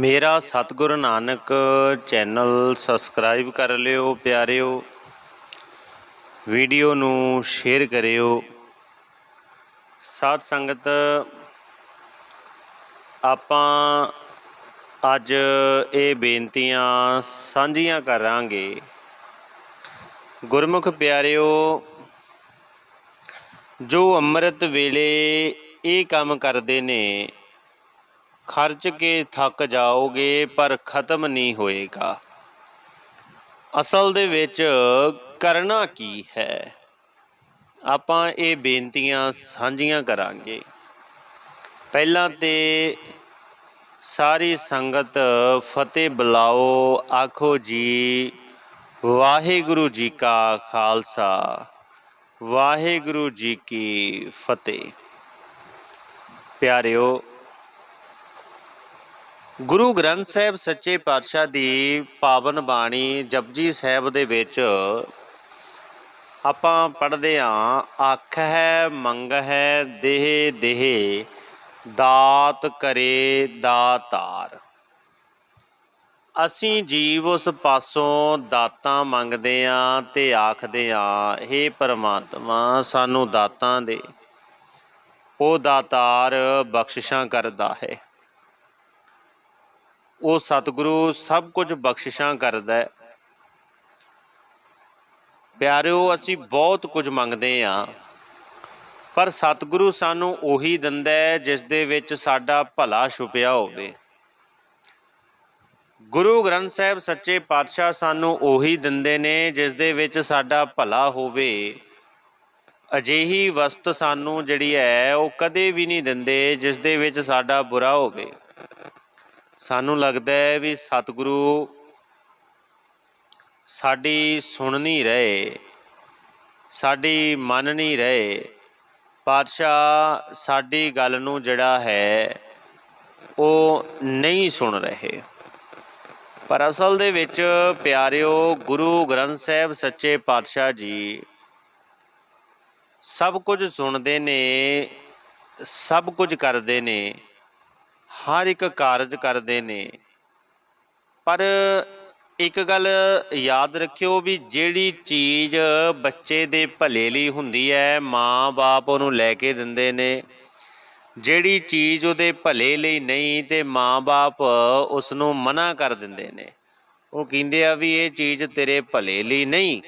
ਮੇਰਾ ਸਤਿਗੁਰੂ Nanak channel subscribe ਕਰ ਲਿਓ, ਪਿਆਰਿਓ। ਵੀਡੀਓ ਨੂੰ ਸ਼ੇਅਰ ਕਰਿਓ। ਸਾਧ ਸੰਗਤ, ਆਪਾਂ ਅੱਜ ਇਹ ਬੇਨਤੀਆਂ ਸਾਂਝੀਆਂ ਕਰਾਂਗੇ। ਗੁਰਮੁਖ ਪਿਆਰਿਓ, ਜੋ ਅੰਮ੍ਰਿਤ ਵੇਲੇ ਇਹ ਕੰਮ ਕਰਦੇ ਨੇ ਖਰਚ ਕੇ ਥੱਕ ਜਾਓਗੇ, ਪਰ ਖਤਮ ਨਹੀਂ ਹੋਏਗਾ। ਅਸਲ ਦੇ ਵਿੱਚ ਕਰਨਾ ਕੀ ਹੈ? ਆਪਾਂ ਇਹ ਬੇਨਤੀਆਂ ਸਾਂਝੀਆਂ ਕਰਾਂਗੇ। ਪਹਿਲਾਂ ਤੇ ਸਾਰੀ ਸੰਗਤ ਫਤਿਹ ਬੁਲਾਓ, ਆਖੋ ਜੀ, ਵਾਹਿਗੁਰੂ ਜੀ ਕਾ ਖਾਲਸਾ, ਵਾਹਿਗੁਰੂ ਜੀ ਕੀ ਫਤਿਹ। ਪਿਆਰਿਓ ਗੁਰੂ ਗ੍ਰੰਥ ਸਾਹਿਬ ਸੱਚੇ ਪਾਤਸ਼ਾਹ ਦੀ ਪਾਵਨ ਬਾਣੀ ਜਪਜੀ ਸਾਹਿਬ ਦੇ ਵਿੱਚ ਆਪਾਂ ਪੜ੍ਹਦੇ ਆਂ ਅੱਖ ਹੈ, ਮੰਗ ਹੈ, ਦੇਹ ਦੇਹ, ਦਾਤ ਕਰੇ ਦਾਤਾਰ। ਅਸੀਂ ਜੀਵ ਉਸ ਪਾਸੋਂ ਦਾਤਾਂ ਮੰਗਦੇ ਆਂ ਤੇ ਆਖਦੇ ਆਂ हे ਪਰਮਾਤਮਾ, ਸਾਨੂੰ ਦਾਤਾਂ ਦੇ। ਉਹ ਦਾਤਾਰ ਬਖਸ਼ਿਸ਼ਾਂ ਕਰਦਾ ਹੈ। ਉਹ ਸਤਿਗੁਰੂ ਸਭ ਕੁਝ ਬਖਸ਼ਿਸ਼ਾਂ ਕਰਦਾ ਹੈ। ਪਿਆਰਿਓ, ਅਸੀਂ ਬਹੁਤ ਕੁਝ ਮੰਗਦੇ ਆਂ ਪਰ ਸਤਿਗੁਰੂ ਸਾਨੂੰ ਉਹੀ ਦਿੰਦਾ ਹੈ ਜਿਸ ਦੇ ਵਿੱਚ ਸਾਡਾ ਭਲਾ ਛੁਪਿਆ ਹੋਵੇ। ਗੁਰੂ ਗ੍ਰੰਥ ਸਾਹਿਬ ਸੱਚੇ ਪਾਤਸ਼ਾਹ ਸਾਨੂੰ ਉਹੀ ਦਿੰਦੇ ਨੇ ਜਿਸ ਦੇ ਵਿੱਚ ਸਾਡਾ ਭਲਾ ਹੋਵੇ। ਅਜਿਹੀ ਵਸਤ ਸਾਨੂੰ ਜਿਹੜੀ ਹੈ, ਉਹ ਕਦੇ ਵੀ ਨਹੀਂ ਦਿੰਦੇ ਜਿਸ ਦੇ ਵਿੱਚ ਸਾਡਾ ਬੁਰਾ ਹੋਵੇ। ਸਾਨੂੰ ਲੱਗਦਾ ਹੈ ਵੀ ਸਤਿਗੁਰੂ ਸਾਡੀ ਸੁਣ ਨਹੀਂ ਰਹੇ, ਸਾਡੀ ਮੰਨ ਨਹੀਂ ਰਹੇ। ਪਾਤਸ਼ਾਹ ਸਾਡੀ ਗੱਲ ਨੂੰ ਜਿਹੜਾ ਹੈ, ਉਹ ਨਹੀਂ ਸੁਣ ਰਹੇ। ਪਰ ਅਸਲ ਦੇ ਵਿੱਚ ਪਿਆਰਿਓ, ਗੁਰੂ ਗ੍ਰੰਥ ਸਾਹਿਬ ਸੱਚੇ ਪਾਤਸ਼ਾਹ ਜੀ ਸਭ ਕੁਝ ਸੁਣਦੇ ਨੇ, ਸਭ ਕੁਝ ਕਰਦੇ ਨੇ। ਹਰ ਇੱਕ ਕਾਰਜ ਕਰਦੇ ਨੇ। ਪਰ ਇੱਕ ਗੱਲ ਯਾਦ ਰੱਖਿਓ ਵੀ ਜਿਹੜੀ ਚੀਜ਼ ਬੱਚੇ ਦੇ ਭਲੇ ਲਈ ਹੁੰਦੀ ਹੈ, ਮਾਂ-ਬਾਪ ਉਹਨੂੰ ਲੈ ਕੇ ਦਿੰਦੇ ਨੇ। ਜਿਹੜੀ ਚੀਜ਼ ਉਹਦੇ ਭਲੇ ਲਈ ਨਹੀਂ ਤੇ ਮਾਂ-ਬਾਪ ਉਸ ਨੂੰ ਮਨਾ ਕਰ ਦਿੰਦੇ ਨੇ। ਉਹ ਕਹਿੰਦੇ ਆ ਵੀ ਇਹ ਚੀਜ਼ ਤੇਰੇ ਭਲੇ ਲਈ ਨਹੀਂ।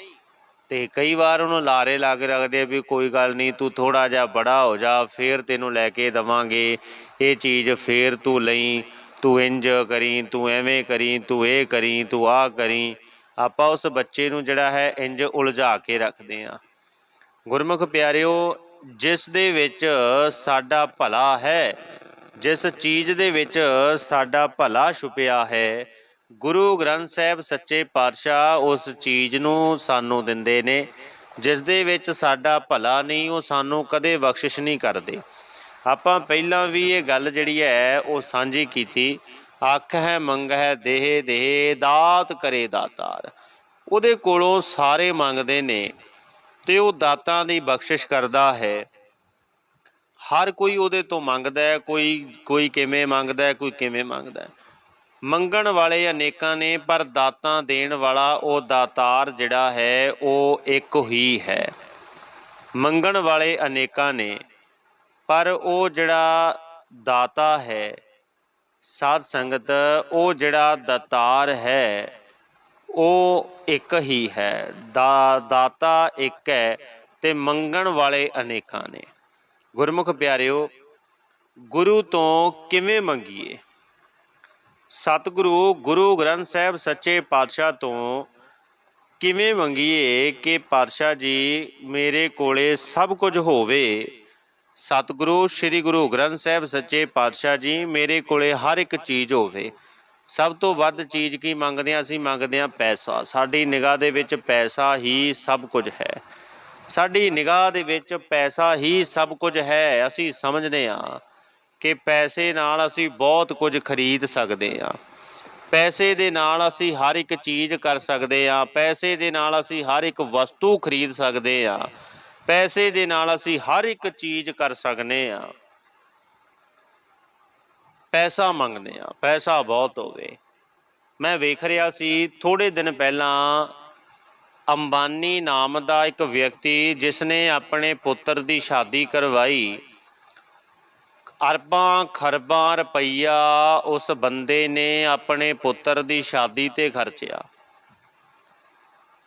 ਤੇ ਕਈ ਵਾਰ ਉਹਨੂੰ ਲਾਰੇ ਲਾ ਕੇ ਰੱਖਦੇ ਆ ਵੀ ਕੋਈ ਗੱਲ ਨਹੀਂ, ਤੂੰ ਥੋੜਾ ਜਿਹਾ ਬੜਾ ਹੋ ਜਾ, ਫੇਰ ਤੈਨੂੰ ਲੈ ਕੇ ਦਵਾਂਗੇ, ਇਹ ਚੀਜ਼ ਫੇਰ ਤੂੰ ਲਈ, ਤੂੰ ਇੰਜ ਕਰੀ, ਤੂੰ ਐਵੇਂ ਕਰੀ, ਤੂੰ ਇਹ ਕਰੀ, ਤੂੰ ਆਹ ਕਰੀ। ਆਪਾਂ ਉਸ ਬੱਚੇ ਨੂੰ ਜਿਹੜਾ ਹੈ ਇੰਜ ਉਲਝਾ ਕੇ ਰੱਖਦੇ ਆ ਗੁਰਮੁਖ ਪਿਆਰਿਓ, ਜਿਸ ਦੇ ਵਿੱਚ ਸਾਡਾ ਭਲਾ ਹੈ, ਜਿਸ ਚੀਜ਼ ਦੇ ਵਿੱਚ ਸਾਡਾ ਭਲਾ ਛੁਪਿਆ ਹੈ ਗੁਰੂ ਗ੍ਰੰਥ ਸਾਹਿਬ ਸੱਚੇ ਪਾਤਸ਼ਾਹ ਉਸ ਚੀਜ਼ ਨੂੰ ਸਾਨੂੰ ਦਿੰਦੇ ਨੇ ਜਿਸ ਦੇ ਵਿੱਚ ਸਾਡਾ ਭਲਾ ਨਹੀਂ, ਉਹ ਸਾਨੂੰ ਕਦੇ ਬਖਸ਼ਿਸ਼ ਨਹੀਂ ਕਰਦੇ। ਆਪਾਂ ਪਹਿਲਾਂ ਵੀ ਇਹ ਗੱਲ ਜਿਹੜੀ ਹੈ, ਉਹ ਸਾਂਝੀ ਕੀਤੀ, ਅੱਖ ਹੈ, ਮੰਗ ਹੈ, ਦੇਹ ਦੇਹ, ਦਾਤ ਕਰੇ ਦਾਤਾਰ। ਉਹਦੇ ਕੋਲੋਂ ਸਾਰੇ ਮੰਗਦੇ ਨੇ ਤੇ ਉਹ ਦਾਤਾਂ ਦੀ ਬਖਸ਼ਿਸ਼ ਕਰਦਾ ਹੈ। ਹਰ ਕੋਈ ਉਹਦੇ ਤੋਂ ਮੰਗਦਾ ਹੈ, ਕੋਈ ਕੋਈ ਕਿਵੇਂ ਮੰਗਦਾ ਹੈ, ਕੋਈ ਕਿਵੇਂ ਮੰਗਦਾ ਹੈ। ਮੰਗਣ ਵਾਲੇ ਅਨੇਕਾਂ ਨੇ, ਪਰ ਦਾਤਾਂ ਦੇਣ ਵਾਲਾ ਉਹ ਦਾਤਾਰ ਜਿਹੜਾ ਹੈ, ਉਹ ਇੱਕ ਹੀ ਹੈ। ਮੰਗਣ ਵਾਲੇ ਅਨੇਕਾਂ ਨੇ, ਪਰ ਉਹ ਜਿਹੜਾ ਦਾਤਾ ਹੈ, ਸਾਧ ਸੰਗਤ, ਉਹ ਜਿਹੜਾ ਦਾਤਾਰ ਹੈ, ਉਹ ਇੱਕ ਹੀ ਹੈ। ਦਾ, ਦਾਤਾ ਇੱਕ ਹੈ ਤੇ ਮੰਗਣ ਵਾਲੇ ਅਨੇਕਾਂ ਨੇ। ਗੁਰਮੁਖ ਪਿਆਰਿਓ, ਗੁਰੂ ਤੋਂ ਕਿਵੇਂ ਮੰਗੀਏ? ਸਤਿਗੁਰੂ ਗੁਰੂ ਗ੍ਰੰਥ ਸਾਹਿਬ ਸੱਚੇ ਪਾਤਸ਼ਾਹ ਤੋਂ ਕਿਵੇਂ ਮੰਗੀਏ ਕਿ ਪਾਤਸ਼ਾਹ ਜੀ ਮੇਰੇ ਕੋਲੇ ਸਭ ਕੁਝ ਹੋਵੇ? ਸਤਿਗੁਰੂ ਸ੍ਰੀ ਗੁਰੂ ਗ੍ਰੰਥ ਸਾਹਿਬ ਸੱਚੇ ਪਾਤਸ਼ਾਹ ਜੀ ਮੇਰੇ ਕੋਲੇ ਹਰ ਇੱਕ ਚੀਜ਼ ਹੋਵੇ। ਸਭ ਤੋਂ ਵੱਧ ਚੀਜ਼ ਕੀ ਮੰਗਦੇ ਆ ਅਸੀਂ ਮੰਗਦੇ ਆ ਪੈਸਾ। ਸਾਡੀ ਨਿਗਾਹ ਦੇ ਵਿੱਚ ਪੈਸਾ ਹੀ ਸਭ ਕੁਝ ਹੈ। ਸਾਡੀ ਨਿਗਾਹ ਦੇ ਵਿੱਚ ਪੈਸਾ ਹੀ ਸਭ ਕੁਝ ਹੈ। ਅਸੀਂ ਸਮਝਦੇ ਆ ਕਿ ਪੈਸੇ ਨਾਲ ਅਸੀਂ ਬਹੁਤ ਕੁਝ ਖਰੀਦ ਸਕਦੇ ਆ ਪੈਸੇ ਦੇ ਨਾਲ ਅਸੀਂ ਹਰ ਇੱਕ ਚੀਜ਼ ਕਰ ਸਕਦੇ ਆ ਪੈਸੇ ਦੇ ਨਾਲ ਅਸੀਂ ਹਰ ਇੱਕ ਵਸਤੂ ਖਰੀਦ ਸਕਦੇ ਆ ਪੈਸੇ ਦੇ ਨਾਲ ਅਸੀਂ ਹਰ ਇੱਕ ਚੀਜ਼ ਕਰ ਸਕਨੇ ਆ ਪੈਸਾ ਮੰਗਦੇ ਆ ਪੈਸਾ ਬਹੁਤ ਹੋਵੇ। ਮੈਂ ਵੇਖ ਰਿਹਾ ਸੀ ਥੋੜੇ ਦਿਨ ਪਹਿਲਾਂ ਅੰਬਾਨੀ ਨਾਮ ਦਾ ਇੱਕ ਵਿਅਕਤੀ ਜਿਸ ਨੇ ਆਪਣੇ ਪੁੱਤਰ ਦੀ ਸ਼ਾਦੀ ਕਰਵਾਈ ਅਰਬਾਂ ਖਰਬਾਂ ਰੁਪਈਆ ਉਸ ਬੰਦੇ ਨੇ ਆਪਣੇ ਪੁੱਤਰ ਦੀ ਸ਼ਾਦੀ ਤੇ ਖਰਚਿਆ।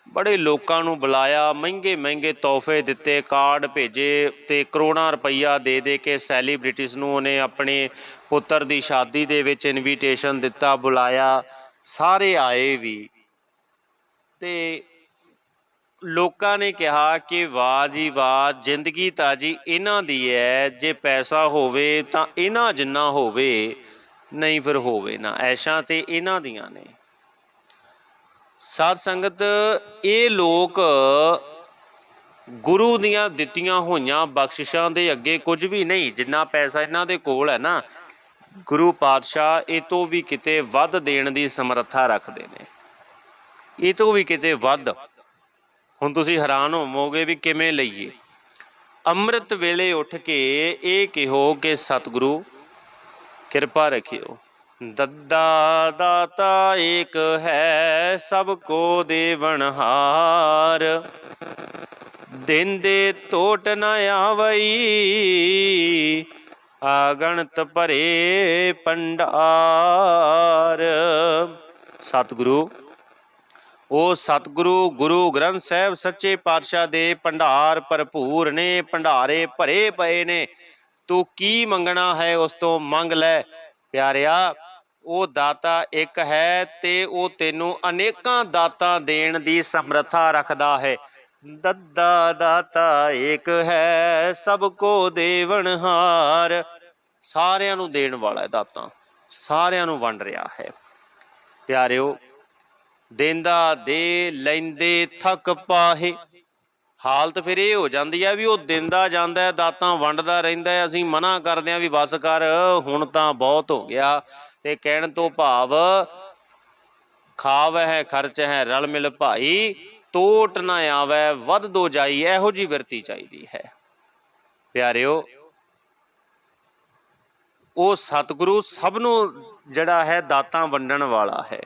ਬੜੇ ਲੋਕਾਂ ਨੂੰ ਬੁਲਾਇਆ, ਮਹਿੰਗੇ ਮਹਿੰਗੇ ਤੋਹਫੇ ਦਿੱਤੇ, ਕਾਰਡ ਭੇਜੇ ਤੇ ਕਰੋੜਾਂ ਰੁਪਈਆ ਦੇ ਦੇ ਕੇ ਸੈਲੀਬ੍ਰਿਟੀਜ਼ ਨੂੰ ਉਹਨੇ ਆਪਣੇ ਪੁੱਤਰ ਦੀ ਸ਼ਾਦੀ ਦੇ ਵਿੱਚ ਇਨਵੀਟੇਸ਼ਨ ਦਿੱਤਾ, ਬੁਲਾਇਆ, ਸਾਰੇ ਆਏ ਵੀ। ਤੇ ਲੋਕਾਂ ਨੇ ਕਿਹਾ ਕਿ ਵਾਹ ਜੀ ਵਾਹ, ਜ਼ਿੰਦਗੀ ਤਾਂ ਜੀ ਇਹਨਾਂ ਦੀ ਹੈ। ਜੇ ਪੈਸਾ ਹੋਵੇ ਤਾਂ ਇਹਨਾਂ ਜਿੰਨਾ ਹੋਵੇ, ਨਹੀਂ ਫਿਰ ਹੋਵੇ ਨਾ। ਐਸ਼ਾਂ ਤੇ ਇਹਨਾਂ ਦੀਆਂ ਨੇ। ਸਾਧ ਸੰਗਤ, ਇਹ ਲੋਕ ਗੁਰੂ ਦੀਆਂ ਦਿੱਤੀਆਂ ਹੋਈਆਂ ਬਖਸ਼ਿਸ਼ਾਂ ਦੇ ਅੱਗੇ ਕੁਝ ਵੀ ਨਹੀਂ, ਜਿੰਨਾ ਪੈਸਾ ਇਹਨਾਂ ਦੇ ਕੋਲ ਹੈ ਨਾ, ਗੁਰੂ ਪਾਤਸ਼ਾਹ ਇਹ ਤੋਂ ਵੀ ਕਿਤੇ ਵੱਧ ਦੇਣ ਦੀ ਸਮਰੱਥਾ ਰੱਖਦੇ ਨੇ। ਇਹ ਤੋਂ ਵੀ ਕਿਤੇ ਵੱਧ ਹੁਣ ਤੁਸੀਂ ਹੈਰਾਨ ਹੋਵੋਗੇ ਵੀ ਕਿਵੇਂ ਲਈਏ। ਅੰਮ੍ਰਿਤ ਵੇਲੇ ਉੱਠ ਕੇ ਇਹ ਕਿਹੋ ਕਿ ਸਤਿਗੁਰੂ, ਕਿਰਪਾ ਰੱਖਿਓ। ਦੱਦਾ ਦਾਤਾ ਏਕ ਹੈ, ਸਭ ਕੋ ਦੇਵਨਹਾਰ ਦਿਨ ਦੇ ਟੋਟ ਨ ਆਵਈ, ਆਗਣਤ ਭਰੇ ਪੰਡਾਰ। ਸਤਿਗੁਰੂ ਉਹ ਸਤਿਗੁਰੂ ਗੁਰੂ ਗ੍ਰੰਥ ਸਾਹਿਬ ਸੱਚੇ ਪਾਤਸ਼ਾਹ ਦੇ ਭੰਡਾਰ ਭਰਪੂਰ ਨੇ, ਭੰਡਾਰੇ ਭਰੇ ਪਏ ਨੇ। ਤੂੰ ਕੀ ਮੰਗਣਾ ਹੈ ਉਸ ਤੋਂ ਮੰਗ ਲੈ। ਪਿਆਰਿਆ, ਉਹ ਦਾਤਾ ਇੱਕ ਹੈ ਤੇ ਉਹ ਤੈਨੂੰ ਅਨੇਕਾਂ ਦਾਤਾਂ ਦੇਣ ਦੀ ਸਮਰੱਥਾ ਰੱਖਦਾ ਹੈ। ਦੱਦਾ ਦਾਤਾ ਇੱਕ ਹੈ, ਸਭ ਕੋ ਦੇਵਨਹਾਰ ਸਾਰਿਆਂ ਨੂੰ ਦੇਣ ਵਾਲਾ ਹੈ ਦਾਤਾਂ। ਸਾਰਿਆਂ ਨੂੰ ਵੰਡ ਰਿਹਾ ਹੈ। ਪਿਆਰਿਓ ਦੇਂਦਾ ਦੇ ਲੈਂਦੇ ਥੱਕ ਪਾਹੇ। ਹਾਲਤ ਫਿਰ ਇਹ ਹੋ ਜਾਂਦੀ ਹੈ ਵੀ ਉਹ ਦਿੰਦਾ ਜਾਂਦਾ ਹੈ, ਦਾਤਾਂ ਵੰਡਦਾ ਰਹਿੰਦਾ ਹੈ। ਅਸੀਂ ਮਨਾ ਕਰਦੇ ਹਾਂ ਵੀ ਬਸ ਕਰ, ਹੁਣ ਤਾਂ ਬਹੁਤ ਹੋ ਗਿਆ। ਤੇ ਕਹਿਣ ਤੋਂ ਭਾਵ ਖਾਵ ਹੈ, ਖਰਚ ਹੈ, ਰਲ ਮਿਲ ਭਾਈ ਟੋਟ ਨਾ ਆਵੇ, ਵੱਧ ਦੋ ਜਾਈ, ਇਹੋ ਜੀ ਵਰਤੀ ਚਾਹੀਦੀ ਹੈ। ਪਿਆਰਿਓ, ਉਹ ਸਤਿਗੁਰੂ ਸਭ ਨੂੰ ਜਿਹੜਾ ਹੈ ਦਾਤਾਂ ਵੰਡਣ ਵਾਲਾ ਹੈ।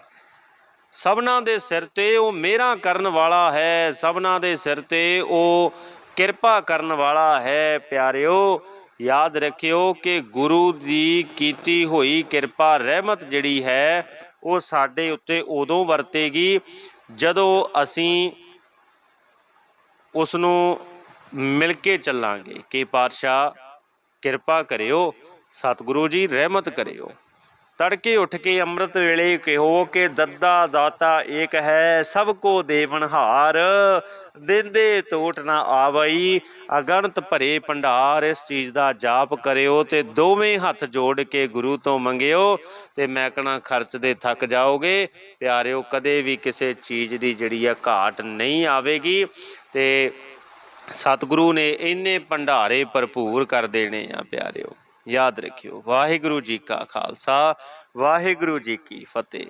ਸਭਨਾ ਦੇ ਸਿਰ ਤੇ ਉਹ ਮਿਹਰਾਂ ਕਰਨ ਵਾਲਾ ਹੈ, ਸਭਨਾ ਦੇ ਸਿਰ ਤੇ ਉਹ ਕਿਰਪਾ ਕਰਨ ਵਾਲਾ ਹੈ। ਪਿਆਰਿਓ, ਯਾਦ ਰੱਖਿਓ ਕਿ ਗੁਰੂ ਦੀ ਕੀਤੀ ਹੋਈ ਕਿਰਪਾ, ਰਹਿਮਤ ਜਿਹੜੀ ਹੈ, ਉਹ ਸਾਡੇ ਉੱਤੇ ਉਦੋਂ ਵਰਤੇਗੀ ਜਦੋਂ ਅਸੀਂ ਉਸ ਨੂੰ ਮਿਲ ਕੇ ਚੱਲਾਂਗੇ। ਕਿ ਪਾਤਸ਼ਾਹ, ਕਿਰਪਾ ਕਰਿਓ, ਸਤਿਗੁਰੂ ਜੀ, ਰਹਿਮਤ ਕਰਿਓ। ਤੜਕੇ ਉੱਠ ਕੇ ਅੰਮ੍ਰਿਤ ਵੇਲੇ ਕਿਹੋ ਕਿ ਦੱਦਾ ਦਾਤਾ, ਏਕ ਹੈ ਸਭ ਕੋ ਦੇਵਨਹਾਰ ਦਿੰਦੇ ਟੋਟ ਨਾ ਆਵਈ ਅਗਣਤ ਭਰੇ ਭੰਡਾਰ, ਇਸ ਚੀਜ਼ ਦਾ ਜਾਪ ਕਰਿਓ ਤੇ ਦੋਵੇਂ ਹੱਥ ਜੋੜ ਕੇ ਗੁਰੂ ਤੋਂ ਮੰਗਿਓ ਤੇ ਮੈਂ ਕਹਣਾ ਖਰਚ ਦੇ ਥੱਕ ਜਾਓਗੇ। ਪਿਆਰਿਓ, ਕਦੇ ਵੀ ਕਿਸੇ ਚੀਜ਼ ਦੀ ਜਿਹੜੀ ਆ ਘਾਟ ਨਹੀਂ ਆਵੇਗੀ ਤੇ ਸਤਿਗੁਰੂ ਨੇ ਇੰਨੇ ਭੰਡਾਰੇ ਭਰਪੂਰ ਕਰ ਦੇਣੇ ਆ ਪਿਆਰਿਓ। ਯਾਦ ਰੱਖਿਓ। ਵਾਹਿਗੁਰੂ ਜੀ ਕਾ ਖਾਲਸਾ ਵਾਹਿਗੁਰੂ ਜੀ ਕੀ ਫਤਿਹ।